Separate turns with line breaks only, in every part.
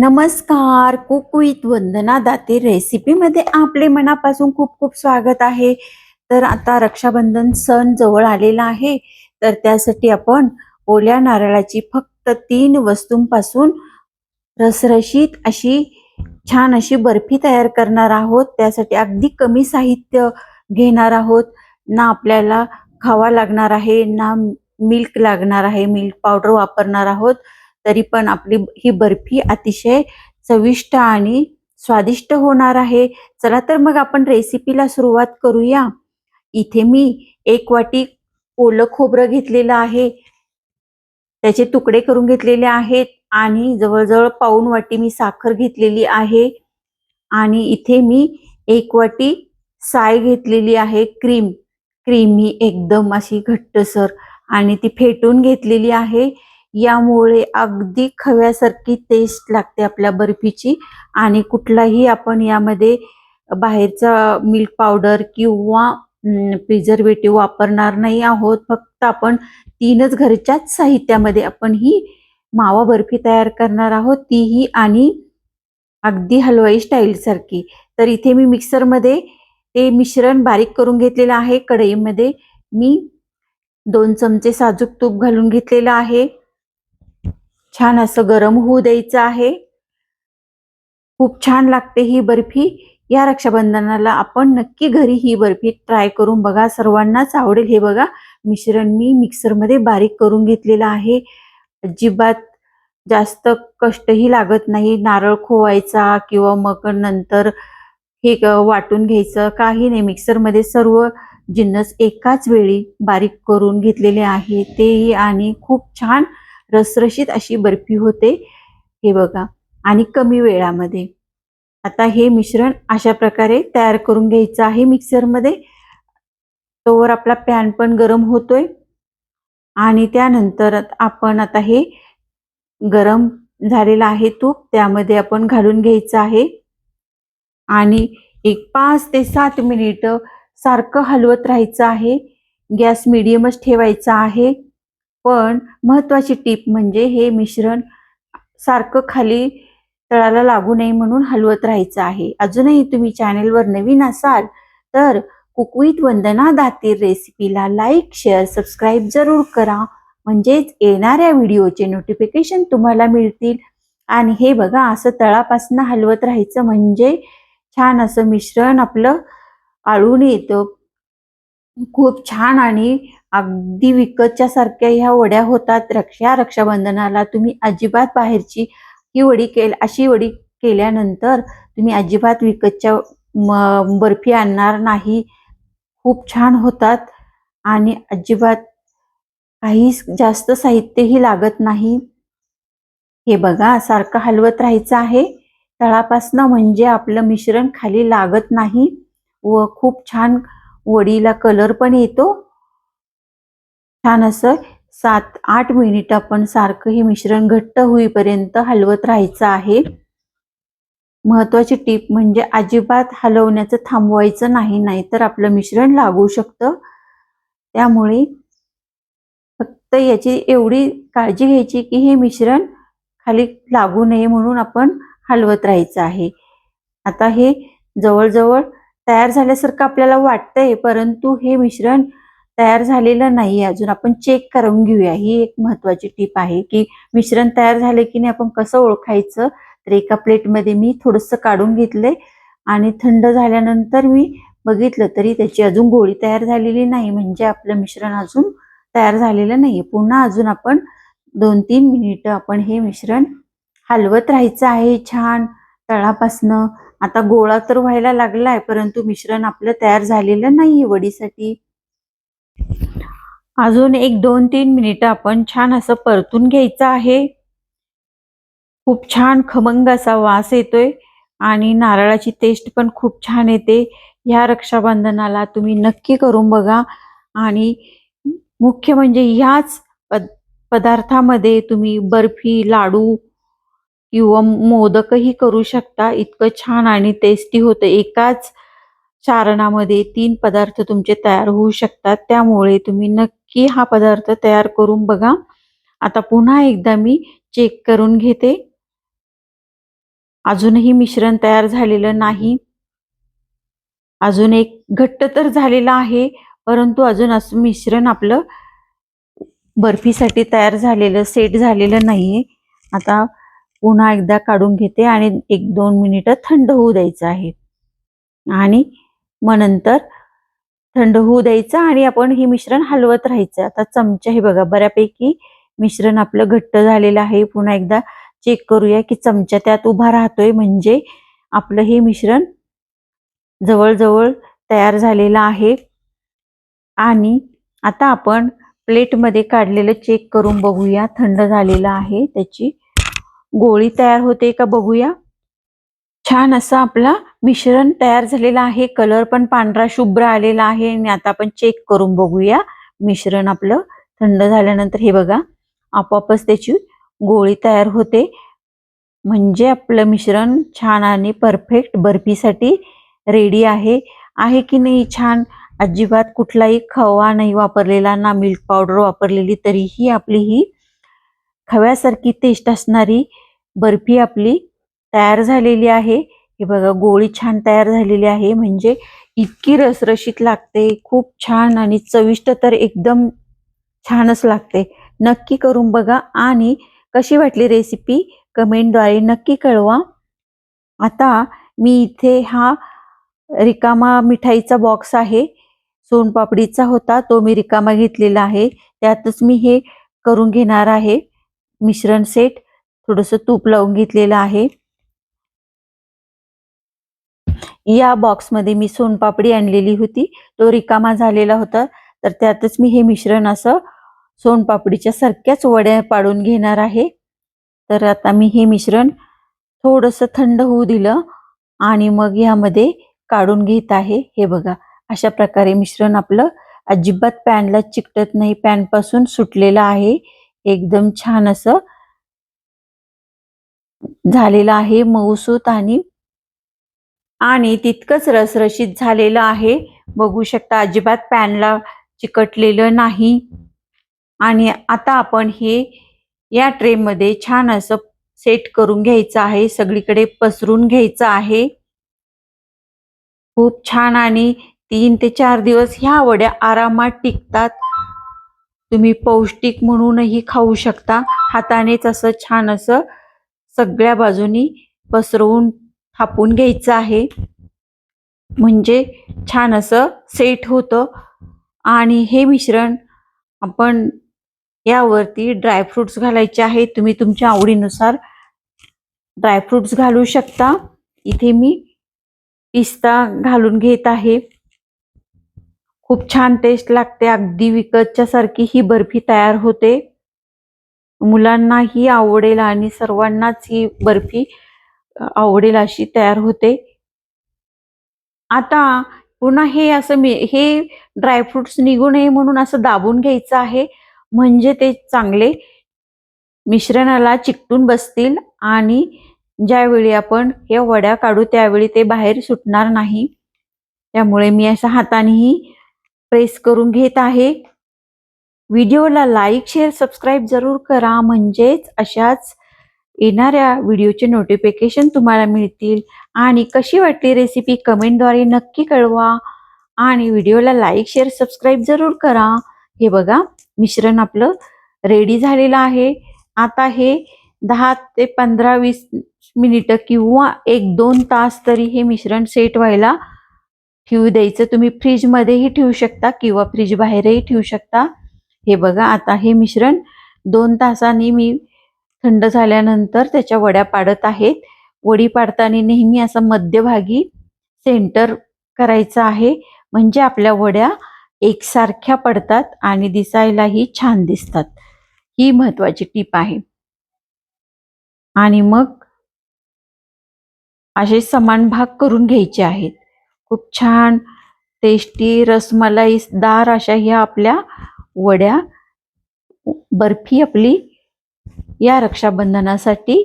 नमस्कार cook with Vandana Date रेसिपीमध्ये आपले मनापासून खूप खूप स्वागत आहे. तर आता रक्षाबंधन सण जवळ आलेला आहे. तर त्यासाठी आपण ओल्या नारळाची फक्त तीन वस्तूंपासून रसरशीत अशी छान अशी बर्फी तयार करणार आहोत. त्यासाठी अगदी कमी साहित्य घेणार आहोत. ना आपल्याला खावा लागणार आहे ना मिल्क लागणार आहे मिल्क पावडर वापरणार आहोत. तरी पण आपली ही बर्फी अतिशय चविष्ट आणि स्वादिष्ट होणार आहे. चला तर मग आपण रेसिपीला सुरुवात करूया. इथे मी एक वाटी ओलं खोबरं घेतलेलं आहे. त्याचे तुकडे करून घेतलेले आहेत आणि जवळजवळ पाऊन वाटी मी साखर घेतलेली आहे. आणि इथे मी एक वाटी साय घेतलेली आहे क्रीम. क्रीम ही एकदम अशी घट्टसर आणि ती फेटून घेतलेली आहे. यामुळे अगदी खव्यासारखी टेस्ट लागते आपल्या बर्फीची. आणि कुठलाही आपण यामध्ये बाहेरचा मिल्क पावडर किंवा प्रिझर्वेटिव्ह वापरणार नाही आहोत. फक्त आपण तीनच घरच्याच साहित्यामध्ये आपण ही मावा बर्फी तयार करणार आहोत. तीही आणि अगदी हलवाई स्टाईलसारखी तर इथे मी मिक्सरमध्ये ते मिश्रण बारीक करून घेतलेलं आहे. कढईमध्ये मी दोन चमचे साजूक तूप घालून घेतलेलं आहे. छान असं गरम होऊ द्यायचं आहे. खूप छान लागते ही बर्फी. या रक्षाबंधनाला आपण नक्की घरी ही बर्फी ट्राय करून बघा. सर्वांनाच आवडेल हे बघा. मिश्रण मी मिक्सरमध्ये बारीक करून घेतलेलं आहे. अजिबात जास्त कष्टही लागत नाही. नारळ खोवायचा किंवा मग नंतर हे वाटून घ्यायचं. काही नाही. मिक्सरमध्ये सर्व जिन्नस एकाच वेळी बारीक करून घेतलेले आहे. तेही आणि खूप छान रसरशीत अशी बर्फी होते. हे बघा. आणि कमी वेळामध्ये. आता हे मिश्रण अशा प्रकारे तयार करून घ्यायचं आहे मिक्सरमध्ये. तोवर आपला पॅन पण गरम होतोय. आणि त्यानंतर आपण आता हे गरम झालेलं आहे तूप त्यामध्ये आपण घालून घ्यायचं आहे. आणि एक पाच ते सात मिनिट सारखं हलवत राहायचं आहे. गॅस मिडियमच ठेवायचा आहे. पण महत्वाची टीप म्हणजे हे मिश्रण सारखं खाली तळाला लागू नये म्हणून हलवत राहायचं आहे. अजूनही तुम्ही चॅनेलवर नवीन असाल तर कुकवीत वंदना दातीर रेसिपीला लाईक शेअर सबस्क्राईब जरूर करा. म्हणजेच येणाऱ्या व्हिडिओचे नोटिफिकेशन तुम्हाला मिळतील. आणि हे बघा असं तळापासून हलवत राहायचं म्हणजे छान असं मिश्रण आपलं आळून येतं. खूप छान आणि अगदी विकतच्या सारख्या ह्या वड्या होतात. रक्षा रक्षाबंधनाला तुम्ही अजिबात बाहेरची ही वडी केल अशी वडी केल्यानंतर तुम्ही अजिबात विकतच्या बर्फी आणणार नाही. खूप छान होतात आणि अजिबात काही जास्त साहित्यही लागत नाही. हे बघा सारखं हलवत राहायचं आहे. तळापासनं म्हणजे आपलं मिश्रण खाली लागत नाही व खूप छान वडीला कलर पण येतो. छान असं सात आठ मिनिट आपण सारखं हे मिश्रण घट्ट होईपर्यंत हलवत राहायचं आहे. महत्वाची टीप म्हणजे अजिबात हलवण्याचं थांबवायचं नाही नाहीतर आपलं मिश्रण लागू शकतं. त्यामुळे फक्त याची एवढी काळजी घ्यायची की हे मिश्रण खाली लागू नये म्हणून आपण हलवत राहायचं आहे. आता हे जवळजवळ तयार झाल्यासारखं आपल्याला वाटतंय परंतु हे मिश्रण तयार झालेलं नाही अजून. आपण चेक करून घेऊया. ही एक महत्वाची टीप आहे की मिश्रण तयार झाले की नाही आपण कसं ओळखायचं? तर एका प्लेटमध्ये मी थोडंसं काढून घेतलंय आणि थंड झाल्यानंतर मी बघितलं तरी त्याची अजून गोळी तयार झालेली नाही. म्हणजे आपलं मिश्रण अजून तयार झालेलं नाही पुन्हा अजून आपण दोन तीन मिनिटं आपण हे मिश्रण हलवत राहायचं आहे. छान तळापासनं. आता गोळा तर व्हायला लागलाय परंतु मिश्रण आपलं तयार झालेलं नाही वडीसाठी. अजून एक दोन तीन मिनिटं आपण छान असं परतून घ्यायचं आहे. खूप छान खमंग असा वास येतोय आणि नारळाची टेस्ट पण खूप छान येते. ह्या रक्षाबंधनाला तुम्ही नक्की करून बघा आणि मुख्य म्हणजे ह्याच पद पदार्थामध्ये तुम्ही बर्फी लाडू किंवा मोदकही करू शकता. इतकं छान आणि टेस्टी होतं. एकाच चारणामध्ये तीन पदार्थ तुमचे तयार होऊ शकतात. त्यामुळे तुम्ही नक्की हा पदार्थ तयार करून बघा. आता पुन्हा एकदा मी चेक करून घेते. अजूनही मिश्रण तयार झालेलं नाही. अजून एक घट्ट तर झालेला आहे परंतु अजून असं मिश्रण आपलं बर्फीसाठी तयार झालेलं सेट झालेलं नाहीये. आता पुन्हा एकदा काढून घेते आणि एक दोन मिनिटं थंड होऊ द्यायचं आहे. आणि मग नंतर थंड होऊ द्यायचं आणि आपण हे मिश्रण हलवत राहायचं. आता चमचा हे बघा बऱ्यापैकी मिश्रण आपलं घट्ट झालेलं आहे. पुन्हा एकदा चेक करूया की चमचा त्यात उभा राहतोय म्हणजे आपलं हे मिश्रण जवळजवळ तयार झालेलं आहे. आणि आता आपण प्लेटमध्ये काढलेलं चेक करून बघूया. थंड झालेलं आहे. त्याची गोळी तयार होते का बघूया. छान असं आपला मिश्रण तयार झालेलं आहे. कलर पण पांढरा शुभ्र आलेला आहे. आणि आता आपण चेक करून बघूया. मिश्रण आपलं थंड झाल्यानंतर हे बघा आपोआपच त्याची गोळी तयार होते. म्हणजे आपलं मिश्रण छान आणि परफेक्ट बर्फीसाठी रेडी आहे. आहे की नाही छान? अजिबात कुठलाही खवा नाही वापरलेला ना मिल्क पावडर वापरलेली तरीही आपली ही खव्यासारखी टेस्ट असणारी बर्फी आपली तयार झालेली आहे. हे बघा गोळी छान तयार झालेली आहे. म्हणजे इतकी रसरशीत लागते. खूप छान आणि चविष्ट तर एकदम छानच लागते. नक्की करून बघा आणि कशी वाटली रेसिपी कमेंटद्वारे नक्की कळवा. आता मी इथे हा रिकामा मिठाईचा बॉक्स आहे. सोनपापडीचा होता. तो मी रिकामा घेतलेला आहे. त्यातच मी हे करून घेणार आहे. मिश्रण सेट थोडंसं तूप लावून घेतलेलं आहे. या बॉक्समध्ये मी सोनपापडी आणलेली होती. तो रिकामा झालेला होता. तर त्यातच मी हे मिश्रण असं सोनपापडीच्या सारख्याच वड्या पाडून घेणार आहे. तर आता मी हे मिश्रण थोडंसं थंड होऊ दिलं आणि मग ह्यामध्ये काढून घेत आहे. हे बघा अशा प्रकारे मिश्रण आपलं अजिबात पॅनला चिकटत नाही. पॅनपासून सुटलेलं आहे. एकदम छान असं झालेलं आहे. मऊसूत आणि आणि तितकंच रसरशीत झालेलं आहे. बघू शकता अजिबात पॅनला चिकटलेलं नाही. आणि आता आपण हे या ट्रेमध्ये छान असं सेट करून घ्यायचं आहे. सगळीकडे पसरून घ्यायचं आहे. खूप छान आणि तीन ते चार दिवस ह्या वड्या आरामात टिकतात. तुम्ही पौष्टिक म्हणूनही खाऊ शकता. हातानेच असं छान असं सगळ्या बाजूनी पसरवून थापून घ्यायचं आहे. म्हणजे छान असं सेट होतं. आणि हे मिश्रण आपण यावरती ड्रायफ्रुट्स घालायचे आहे. तुम्ही तुमच्या आवडीनुसार ड्रायफ्रुट्स घालू शकता. इथे मी पिस्ता घालून घेत आहे. खूप छान टेस्ट लागते. अगदी विकतच्या सारखी ही बर्फी तयार होते. मुलांनाही आवडेल आणि सर्वांनाच ही बर्फी आवडेल अशी तयार होते. आता पुन्हा हे असं मी हे ड्रायफ्रुट्स निघू नये म्हणून असं दाबून घ्यायचं आहे. म्हणजे ते चांगले मिश्रणाला चिकटून बसतील आणि ज्यावेळी आपण हे वड्या काढू त्यावेळी ते बाहेर सुटणार नाही. त्यामुळे मी अशा हातानेही प्रेस करून घेत आहे. व्हिडिओला लाईक शेअर सबस्क्राईब जरूर करा. म्हणजेच अशाच येणाऱ्या व्हिडिओचे नोटिफिकेशन तुम्हाला मिळतील. आणि कशी वाटली रेसिपी कमेंटद्वारे नक्की कळवा. आणि व्हिडिओला लाईक शेअर सबस्क्राईब जरूर करा. हे बघा मिश्रण आपलं रेडी झालेलं आहे. आता हे दहा ते पंधरा वीस मिनिटं किंवा एक दोन तास तरी हे मिश्रण सेट व्हायला ठेवू द्यायचं. तुम्ही फ्रीजमध्येही ठेवू शकता किंवा फ्रीज बाहेरही ठेवू शकता. हे बघा आता हे मिश्रण दोन तासांनी मी थंड झाल्यानंतर त्याच्या वड्या पाडत आहेत. वडी पाडताना नेहमी असं मध्यभागी सेंटर करायचं आहे. म्हणजे आपल्या वड्या एकसारख्या पडतात आणि दिसायलाही छान दिसतात. ही महत्वाची टीप आहे. आणि मग असे समान भाग करून घ्यायचे आहेत. खूप छान टेस्टी रसमलाई दार अशा ह्या आपल्या वड्या बर्फी आपली या रक्षाबंधनासाठी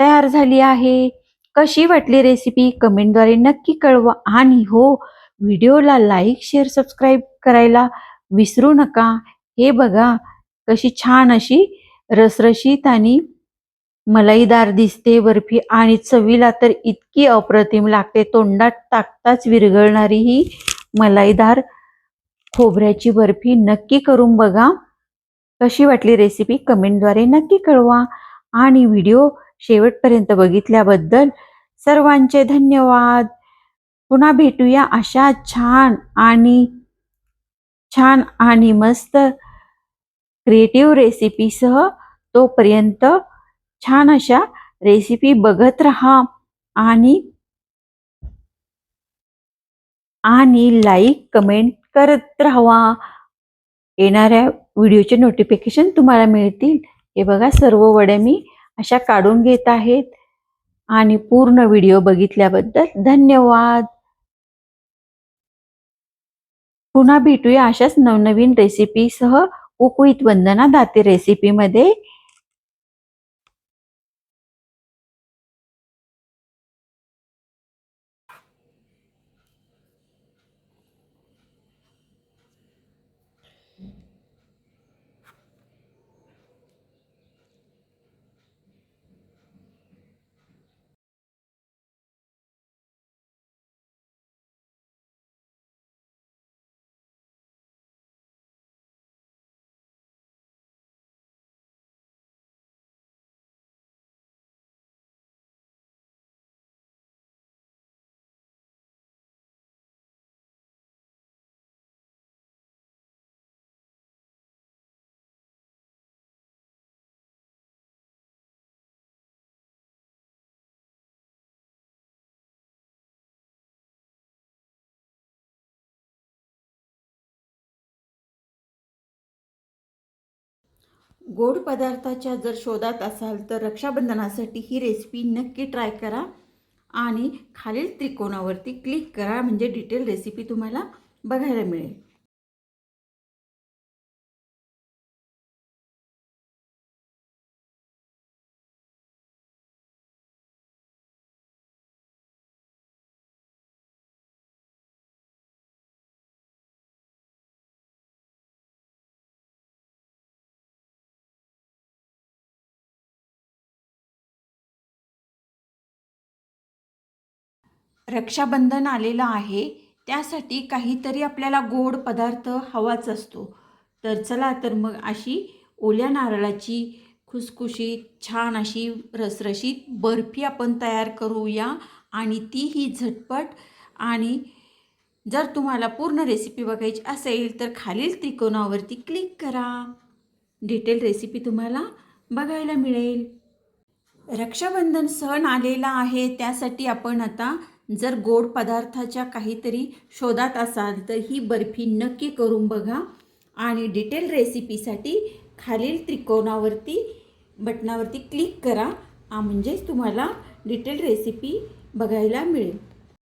तयार झाली आहे. कशी वाटली रेसिपी कमेंटद्वारे नक्की कळवा. आणि हो व्हिडिओला लाईक शेअर सबस्क्राईब करायला विसरू नका. हे बघा कशी छान अशी रसरशीत आणि मलाईदार दिसते बर्फी. आणि चवीला तर इतकी अप्रतिम लागते. तोंडात टाकताच विरघळणारी ही मलाईदार खोबऱ्याची बर्फी. नक्की करून बघा. कशी वाटली रेसिपी कमेंटद्वारे नक्की कळवा. आणि व्हिडिओ शेवटपर्यंत बघितल्याबद्दल सर्वांचे धन्यवाद. पुन्हा भेटूया अशा छान आणि छान आणि मस्त क्रिएटिव्ह रेसिपीसह तोपर्यंत छान अशा रेसिपी बघत राहा. आणि आणि लाईक कमेंट करत राहावा येणाऱ्या व्हिडिओचे नोटिफिकेशन तुम्हाला मिळतील. हे बघा सर्व वड्या मी अशा काढून घेत आहेत. आणि पूर्ण व्हिडिओ बघितल्याबद्दल धन्यवाद. पुन्हा भेटूया अशाच नवनवीन रेसिपीसह कुक विथ वंदना दाते रेसिपीमध्ये गोड पदार्थाच्या जर शोधात असाल तर रक्षाबंधनासाठी ही रेसिपी नक्की ट्राय करा आणि खालील त्रिकोणावरती क्लिक करा. म्हणजे डिटेल रेसिपी तुम्हाला बघायला मिळेल. रक्षाबंधन आलेलं आहे त्यासाठी काहीतरी आपल्याला गोड पदार्थ हवाच असतो. तर चला तर मग अशी ओल्या नारळाची खुसखुशीत छान अशी रसरशीत बर्फी आपण तयार करूया आणि तीही झटपट आणि जर तुम्हाला पूर्ण रेसिपी बघायची असेल तर खालील त्रिकोणावरती क्लिक करा. डिटेल रेसिपी तुम्हाला बघायला मिळेल. रक्षाबंधन सण आलेला आहे त्यासाठी आपण आता जर गोड पदार्थाच्या काहीतरी शोधात असाल तर ही बर्फी नक्की करून बघा. आणि डिटेल रेसिपीसाठी खालील त्रिकोणावरती बटनावरती क्लिक करा. म्हणजेच तुम्हाला डिटेल रेसिपी बघायला मिळेल.